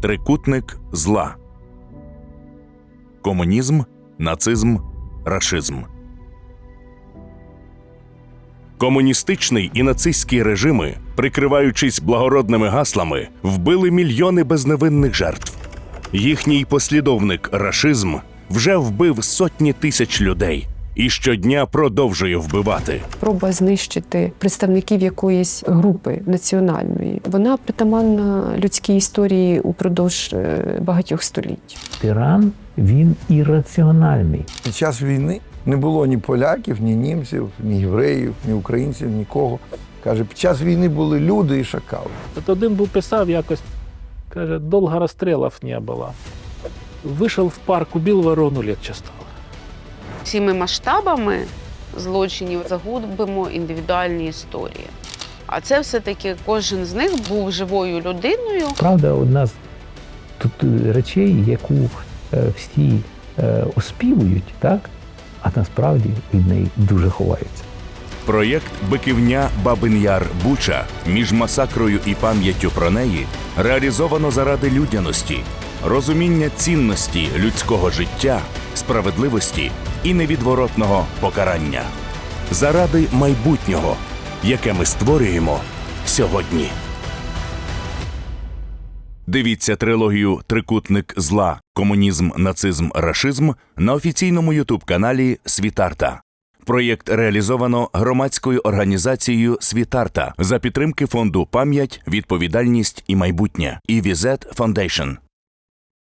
Трикутник зла. Комунізм, нацизм, рашизм. Комуністичний і нацистські режими, прикриваючись благородними гаслами, вбили мільйони безневинних жертв. Їхній послідовник рашизм вже вбив сотні тисяч людей і щодня продовжує вбивати. Спроба знищити представників якоїсь групи національної. Вона притаманна людській історії упродовж е, багатьох століть. Тиран він ірраціональний. Під час війни не було ні поляків, ні німців, ні євреїв, ні українців, нікого. Каже, під час війни були люди і шакали. От один був писав якось, каже, довго розстрілів не було. Вийшов в парк, убив ворону легче стало. Цими масштабами злочинів загубимо індивідуальні історії. А це все-таки кожен з них був живою людиною. Правда, одна з тут е, речей, яку е, всі е, оспівують, так? а насправді від неї дуже ховаються. Проєкт Биківня Бабин Яр Буча між масакрою і пам'яттю про неї реалізовано заради людяності, розуміння цінності людського життя, справедливості і невідворотного покарання, заради майбутнього, яке ми створюємо сьогодні. Дивіться трилогію Трикутник зла, комунізм, нацизм, рашизм на офіційному ютуб-каналі Світарта. Проєкт реалізовано громадською організацією Світарта за підтримки фонду Пам'ять, відповідальність і майбутнє і Візет Фондейшн.